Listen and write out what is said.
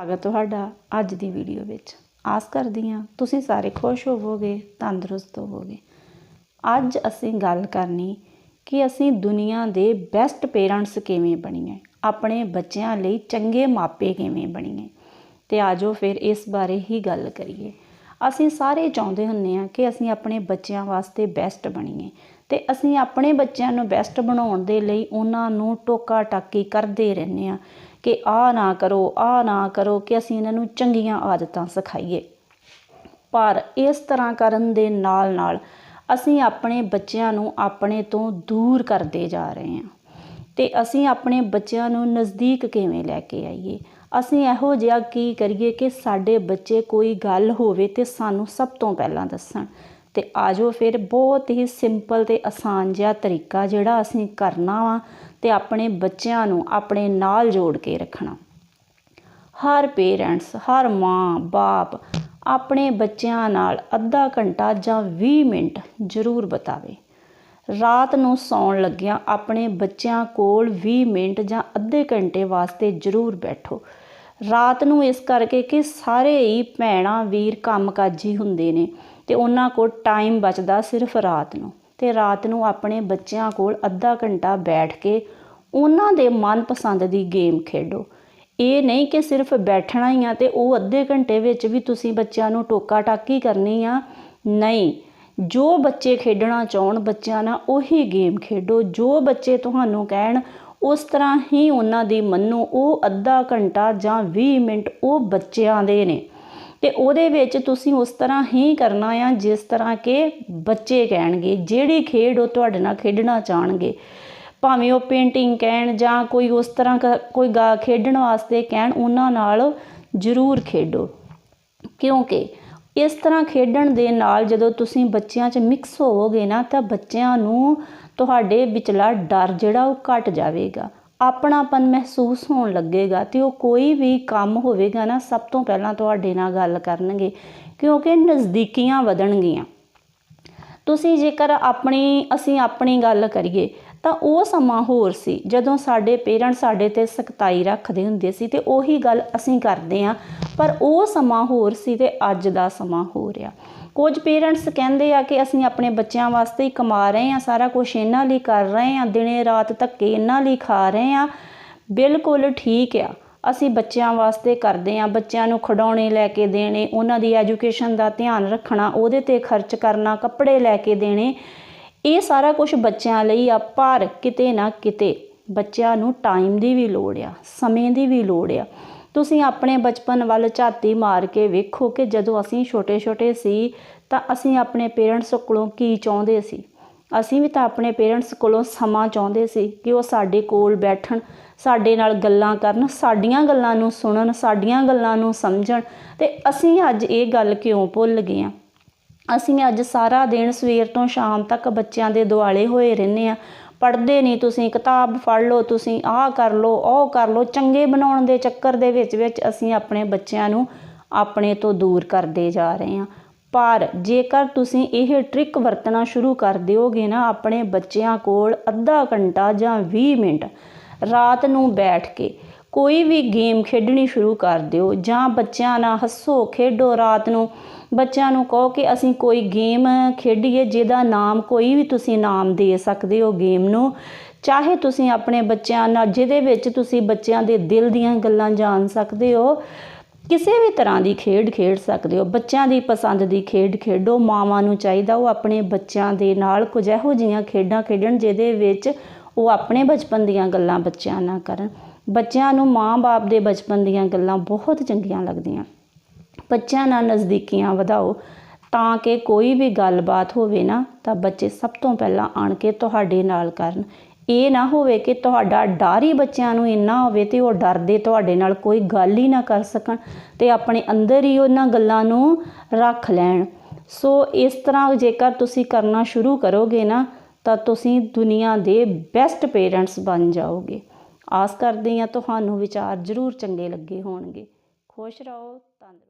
ਸਵਾਗਤ ਤੁਹਾਡਾ ਅੱਜ ਦੀ ਵੀਡੀਓ ਵਿੱਚ। ਆਸ ਕਰਦੀ ਹਾਂ ਤੁਸੀਂ ਸਾਰੇ ਖੁਸ਼ ਹੋਵੋਗੇ, ਤੰਦਰੁਸਤ ਹੋਵੋਗੇ। ਅੱਜ ਅਸੀਂ ਗੱਲ ਕਰਨੀ ਕਿ ਅਸੀਂ ਦੁਨੀਆ ਦੇ ਬੈਸਟ ਪੇਰੈਂਟਸ ਕਿਵੇਂ ਬਣੀਏ, ਆਪਣੇ ਬੱਚਿਆਂ ਲਈ ਚੰਗੇ ਮਾਪੇ ਕਿਵੇਂ ਬਣੀਏ। ਤੇ ਆਜੋ ਫਿਰ ਇਸ ਬਾਰੇ ਹੀ ਗੱਲ ਕਰੀਏ। ਅਸੀਂ ਸਾਰੇ ਚਾਹੁੰਦੇ ਹੁੰਨੇ ਆ ਕਿ ਅਸੀਂ ਆਪਣੇ ਬੱਚਿਆਂ ਵਾਸਤੇ ਬੈਸਟ ਬਣੀਏ ਤੇ ਅਸੀਂ ਆਪਣੇ ਬੱਚਿਆਂ ਨੂੰ ਬੈਸਟ ਬਣਾਉਣ ਦੇ ਲਈ ਉਹਨਾਂ ਨੂੰ ਟੋਕਾ ਟਾਕੀ ਕਰਦੇ ਰਹਿੰਦੇ ਆ ਕਿ ਆ ਨਾ ਕਰੋ ਆ ਨਾ ਕਰੋ ਕਿ ਅਸੀਂ ਇਹਨਾਂ ਨੂੰ ਚੰਗੀਆਂ ਆਦਤਾਂ ਸਿਖਾਈਏ। ਪਰ ਇਸ ਤਰ੍ਹਾਂ ਕਰਨ ਦੇ ਨਾਲ ਨਾਲ ਅਸੀਂ ਆਪਣੇ ਬੱਚਿਆਂ ਨੂੰ ਆਪਣੇ ਤੋਂ ਦੂਰ ਕਰਦੇ ਜਾ ਰਹੇ ਹਾਂ ਤੇ ਅਸੀਂ ਆਪਣੇ ਬੱਚਿਆਂ ਨੂੰ ਨਜ਼ਦੀਕ ਕਿਵੇਂ ਲੈ ਕੇ ਆਈਏ? ਅਸੀਂ ਇਹੋ ਜਿਹਾ ਕੀ ਕਰੀਏ ਕਿ ਸਾਡੇ ਬੱਚੇ ਕੋਈ ਗੱਲ ਹੋਵੇ ਤੇ ਸਾਨੂੰ ਸਭ ਤੋਂ ਪਹਿਲਾਂ ਦੱਸਣ। ਤੇ ਆਜੋ ਫਿਰ ਬਹੁਤ ਹੀ ਸਿੰਪਲ ਤੇ ਆਸਾਨ ਜਿਹਾ ਤਰੀਕਾ ਜਿਹੜਾ ਅਸੀਂ ਕਰਨਾ ਵਾ ਤੇ ਆਪਣੇ ਬੱਚਿਆਂ ਨੂੰ ਆਪਣੇ ਨਾਲ ਜੋੜ ਕੇ ਰੱਖਣਾ। ਹਰ ਪੇਰੈਂਟਸ ਹਰ ਮਾਂ, ਬਾਪ ਆਪਣੇ ਬੱਚਿਆਂ ਨਾਲ ਅੱਧਾ ਘੰਟਾ ਜਾਂ 20 ਮਿੰਟ ਜ਼ਰੂਰ ਬਤਾਵੇ। ਰਾਤ ਨੂੰ ਸੌਣ ਲੱਗਿਆਂ ਆਪਣੇ ਬੱਚਿਆਂ ਕੋਲ 20 ਮਿੰਟ ਜਾਂ ਅੱਧੇ ਘੰਟੇ ਵਾਸਤੇ ਜ਼ਰੂਰ ਬੈਠੋ। ਰਾਤ ਨੂੰ ਇਸ ਕਰਕੇ ਕਿ ਸਾਰੇ ਹੀ ਭੈਣਾਂ, ਵੀਰ ਕੰਮਕਾਜੀ ਹੁੰਦੇ ਨੇ। ਤੇ ਉਹਨਾਂ ਕੋਲ ਟਾਈਮ ਬਚਦਾ ਸਿਰਫ ਰਾਤ ਨੂੰ। ਤੇ ਰਾਤ ਨੂੰ ਆਪਣੇ ਬੱਚਿਆਂ ਕੋਲ ਅੱਧਾ ਘੰਟਾ ਬੈਠ ਕੇ ਉਹਨਾਂ ਦੇ ਮਨਪਸੰਦ ਦੀ ਗੇਮ ਖੇਡੋ। ਇਹ ਨਹੀਂ ਕਿ ਸਿਰਫ ਬੈਠਣਾ ਹੀ ਆ ਤੇ ਉਹ ਅੱਧੇ ਘੰਟੇ ਵਿੱਚ ਵੀ ਤੁਸੀਂ ਬੱਚਿਆਂ ਨੂੰ ਟੋਕਾ ਟਾਕੀ ਕਰਨੀ ਆ। ਨਹੀਂ, ਜੋ ਬੱਚੇ ਖੇਡਣਾ ਚਾਹਣ ਬੱਚਿਆਂ ਨਾਲ ਉਹੀ ਗੇਮ ਖੇਡੋ। ਜੋ ਬੱਚੇ ਤੁਹਾਨੂੰ ਕਹਿਣ, ਉਸ ਤਰ੍ਹਾਂ ਹੀ ਉਹਨਾਂ ਦੀ ਮੰਨੋ। ਉਹ ਅੱਧਾ ਘੰਟਾ ਜਾਂ 20 ਮਿੰਟ ਉਹ ਬੱਚਿਆਂ ਦੇ ਨੇ। ਤੇ ਉਹਦੇ ਵਿੱਚ ਤੁਸੀਂ ਉਸ ਤਰ੍ਹਾਂ ਹੀ ਕਰਨਾ ਆ, ਜਿਸ ਤਰ੍ਹਾਂ ਕਿ ਬੱਚੇ ਕਹਿਣਗੇ, ਜਿਹੜੀ ਖੇਡ ਉਹ ਤੁਹਾਡੇ ਨਾਲ ਖੇਡਣਾ ਚਾਹਣਗੇ। ਭਾਵੇਂ ਉਹ ਪੇਂਟਿੰਗ ਕਹਿਣ ਜਾਂ ਕੋਈ ਉਸ ਤਰ੍ਹਾਂ ਕੋਈ ਗਾ ਖੇਡਣ ਵਾਸਤੇ ਕਹਿਣ, ਉਹਨਾਂ ਨਾਲ ਜ਼ਰੂਰ ਖੇਡੋ। ਕਿਉਂਕਿ ਇਸ ਤਰ੍ਹਾਂ ਖੇਡਣ ਦੇ ਨਾਲ ਜਦੋਂ ਤੁਸੀਂ ਬੱਚਿਆਂ 'ਚ ਮਿਕਸ ਹੋਵੋਗੇ ਨਾ, ਤਾਂ ਬੱਚਿਆਂ ਨੂੰ ਤੁਹਾਡੇ ਵਿਚਲਾ ਡਰ ਜਿਹੜਾ ਉਹ ਘਟ ਜਾਵੇਗਾ। ਆਪਣਾਪਨ ਮਹਿਸੂਸ ਹੋਣ ਲੱਗੇਗਾ ਤੇ ਉਹ ਕੋਈ ਵੀ ਕੰਮ ਹੋਵੇਗਾ ਨਾ, ਸਭ ਤੋਂ ਪਹਿਲਾਂ ਤੁਹਾਡੇ ਨਾਲ ਗੱਲ ਕਰਨਗੇ ਕਿਉਂਕਿ ਨਜ਼ਦੀਕੀਆਂ ਵਧਣਗੀਆਂ। ਤੁਸੀਂ ਜੇਕਰ ਆਪਣੀ, ਅਸੀਂ ਆਪਣੀ ਗੱਲ ਕਰੀਏ, ਤਾਂ ਉਹ ਸਮਾਂ ਹੋਰ ਸੀ, ਜਦੋਂ ਸਾਡੇ ਪੇਰੈਂਟਸ ਸਾਡੇ ਤੇ ਸਖਤਾਈ ਰੱਖਦੇ ਹੁੰਦੇ ਸੀ ਤੇ ਉਹੀ ਗੱਲ ਅਸੀਂ ਕਰਦੇ ਆਂ ਪਰ ਉਹ ਸਮਾਂ ਹੋਰ ਸੀ ਤੇ ਅੱਜ ਦਾ ਸਮਾਂ ਹੋ ਰਿਹਾ ਕੁਝ ਪੇਰੈਂਟਸ ਕਹਿੰਦੇ ਆ ਕਿ ਅਸੀਂ ਆਪਣੇ ਬੱਚਿਆਂ ਵਾਸਤੇ ਹੀ ਕਮਾ ਰਹੇ ਆ ਸਾਰਾ ਕੁਝ ਇਹਨਾਂ ਲਈ ਕਰ ਰਹੇ ਆ ਦਿਨੇ ਰਾਤ ਧੱਕੇ ਇਹਨਾਂ ਲਈ ਖਾ ਰਹੇ ਆ ਬਿਲਕੁਲ ਠੀਕ ਆ। ਅਸੀਂ ਬੱਚਿਆਂ ਵਾਸਤੇ ਕਰਦੇ ਹਾਂ, ਬੱਚਿਆਂ ਨੂੰ ਖਿਡੌਣੇ ਲੈ ਕੇ ਦੇਣੇ, ਉਹਨਾਂ ਦੀ ਐਜੂਕੇਸ਼ਨ ਦਾ ਧਿਆਨ ਰੱਖਣਾ, ਉਹਦੇ ਤੇ ਖਰਚ ਕਰਨਾ, ਕੱਪੜੇ ਲੈ ਕੇ ਦੇਣੇ। ਇਹ ਸਾਰਾ ਕੁਝ ਬੱਚਿਆਂ ਲਈ ਆ, ਪਰ ਕਿਤੇ ਨਾ ਕਿਤੇ ਬੱਚਿਆਂ ਨੂੰ ਟਾਈਮ ਦੀ ਵੀ ਲੋੜ ਆ, ਸਮੇਂ ਦੀ ਵੀ ਲੋੜ ਆ। ਤੁਸੀਂ ਆਪਣੇ ਬਚਪਨ ਵੱਲ ਝਾਤੀ ਮਾਰ ਕੇ ਵੇਖੋ ਕਿ ਜਦੋਂ ਅਸੀਂ ਛੋਟੇ-ਛੋਟੇ ਸੀ ਤਾਂ ਅਸੀਂ ਆਪਣੇ ਪੇਰੈਂਟਸ ਕੋਲੋਂ ਕੀ ਚਾਹੁੰਦੇ ਸੀ? ਅਸੀਂ ਵੀ ਤਾਂ ਆਪਣੇ ਪੇਰੈਂਟਸ ਕੋਲੋਂ ਸਮਾਂ ਚਾਹੁੰਦੇ ਸੀ ਕਿ ਉਹ ਸਾਡੇ ਕੋਲ ਬੈਠਣ, ਸਾਡੇ ਨਾਲ ਗੱਲਾਂ ਕਰਨ, ਸਾਡੀਆਂ ਗੱਲਾਂ ਨੂੰ ਸੁਣਨ, ਸਾਡੀਆਂ ਗੱਲਾਂ ਨੂੰ ਸਮਝਣ। ਤੇ ਅਸੀਂ ਅੱਜ ਇਹ ਗੱਲ ਕਿਉਂ ਭੁੱਲ ਗਏ ਆ ਅਸੀਂ ਅੱਜ ਸਾਰਾ ਦਿਨ ਸਵੇਰ ਤੋਂ ਸ਼ਾਮ ਤੱਕ ਬੱਚਿਆਂ ਦੇ ਦੁਆਲੇ ਹੋਏ ਰਹਿੰਦੇ ਆ ਪੜ੍ਹਦੇ ਨਹੀਂ ਤੁਸੀਂ, ਕਿਤਾਬ ਫੜ ਲਓ ਤੁਸੀਂ, ਆਹ ਕਰ ਲਓ, ਉਹ ਕਰ ਲਓ, ਚੰਗੇ ਬਣਾਉਣ ਦੇ ਚੱਕਰ ਦੇ ਵਿੱਚ ਵਿੱਚ ਅਸੀਂ ਆਪਣੇ ਬੱਚਿਆਂ ਨੂੰ ਆਪਣੇ ਤੋਂ ਦੂਰ ਕਰਦੇ ਜਾ ਰਹੇ ਹਾਂ। ਪਰ ਜੇਕਰ ਤੁਸੀਂ ਇਹ ਟ੍ਰਿਕ ਵਰਤਣਾ ਸ਼ੁਰੂ ਕਰ ਦਿਓਗੇ ਨਾ ਆਪਣੇ ਬੱਚਿਆਂ ਕੋਲ ਅੱਧਾ ਘੰਟਾ ਜਾਂ 20 ਮਿੰਟ ਰਾਤ ਨੂੰ ਬੈਠ ਕੇ ਕੋਈ ਵੀ ਗੇਮ ਖੇਡਣੀ ਸ਼ੁਰੂ ਕਰ ਦਿਓ ਜਾਂ ਬੱਚਿਆਂ ਨਾਲ ਹੱਸੋ, ਖੇਡੋ ਰਾਤ ਨੂੰ। ਬੱਚਿਆਂ ਨੂੰ ਕਹੋ ਕਿ ਅਸੀਂ ਕੋਈ ਗੇਮ ਖੇਡੀਏ ਜਿਹਦਾ ਨਾਮ ਕੋਈ ਵੀ ਤੁਸੀਂ ਨਾਮ ਦੇ ਸਕਦੇ ਹੋ ਗੇਮ ਨੂੰ। ਚਾਹੇ ਤੁਸੀਂ ਆਪਣੇ ਬੱਚਿਆਂ ਨਾਲ, ਜਿਹਦੇ ਵਿੱਚ ਤੁਸੀਂ ਬੱਚਿਆਂ ਦੇ ਦਿਲ ਦੀਆਂ ਗੱਲਾਂ ਜਾਣ ਸਕਦੇ ਹੋ ਕਿਸੇ ਵੀ ਤਰ੍ਹਾਂ ਦੀ ਖੇਡ ਖੇਡ ਸਕਦੇ ਹੋ, ਬੱਚਿਆਂ ਦੀ ਪਸੰਦ ਦੀ ਖੇਡ ਖੇਡੋ, ਮਾਵਾਂ ਨੂੰ ਚਾਹੀਦਾ ਉਹ ਆਪਣੇ ਬੱਚਿਆਂ ਦੇ ਨਾਲ ਕੁਝ ਇਹੋ ਜਿਹੀਆਂ ਖੇਡਾਂ ਖੇਡਣ ਜਿਹਦੇ ਵਿੱਚ ਉਹ ਆਪਣੇ ਬਚਪਨ ਦੀਆਂ ਗੱਲਾਂ ਬੱਚਿਆਂ ਨਾਲ ਕਰਨ। ਬੱਚਿਆਂ ਨੂੰ ਮਾਂ-ਬਾਪ ਦੇ ਬਚਪਨ ਦੀਆਂ ਗੱਲਾਂ ਬਹੁਤ ਚੰਗੀਆਂ ਲੱਗਦੀਆਂ। ਬੱਚਿਆਂ ਨਾਲ ਨਜ਼ਦੀਕੀਆਂ ਵਧਾਓ। ਤਾਂ ਕਿ ਕੋਈ ਵੀ ਗੱਲਬਾਤ ਹੋਵੇ ਨਾ, ਤਾਂ ਬੱਚੇ ਸਭ ਤੋਂ ਪਹਿਲਾਂ ਆਣ ਕੇ ਤੁਹਾਡੇ ਨਾਲ ਕਰਨ। ਇਹ ਨਾ ਹੋਵੇ ਕਿ ਤੁਹਾਡਾ ਡਰ ਹੀ ਬੱਚਿਆਂ ਨੂੰ ਇੰਨਾ ਹੋਵੇ ਤੇ ਉਹ ਡਰਦੇ ਤੁਹਾਡੇ ਨਾਲ ਕੋਈ ਗੱਲ ਹੀ ਨਾ ਕਰ ਸਕਣ ਤੇ ਆਪਣੇ ਅੰਦਰ ਹੀ ਉਹਨਾਂ ਗੱਲਾਂ ਨੂੰ ਰੱਖ ਲੈਣ। ਸੋ ਇਸ ਤਰ੍ਹਾਂ ਜੇਕਰ ਤੁਸੀਂ ਕਰਨਾ ਸ਼ੁਰੂ ਕਰੋਗੇ ਨਾ, ਤਾਂ ਤੁਸੀਂ ਦੁਨੀਆ ਦੇ ਬੈਸਟ ਪੇਰੈਂਟਸ ਬਣ ਜਾਓਗੇ। ਆਸ ਕਰਦੇ ਹਾਂ ਤੁਹਾਨੂੰ ਵਿਚਾਰ ਜ਼ਰੂਰ ਚੰਗੇ ਲੱਗੇ ਹੋਣਗੇ। ਖੁਸ਼ ਰਹੋ ਤੰਦਰੁਸਤ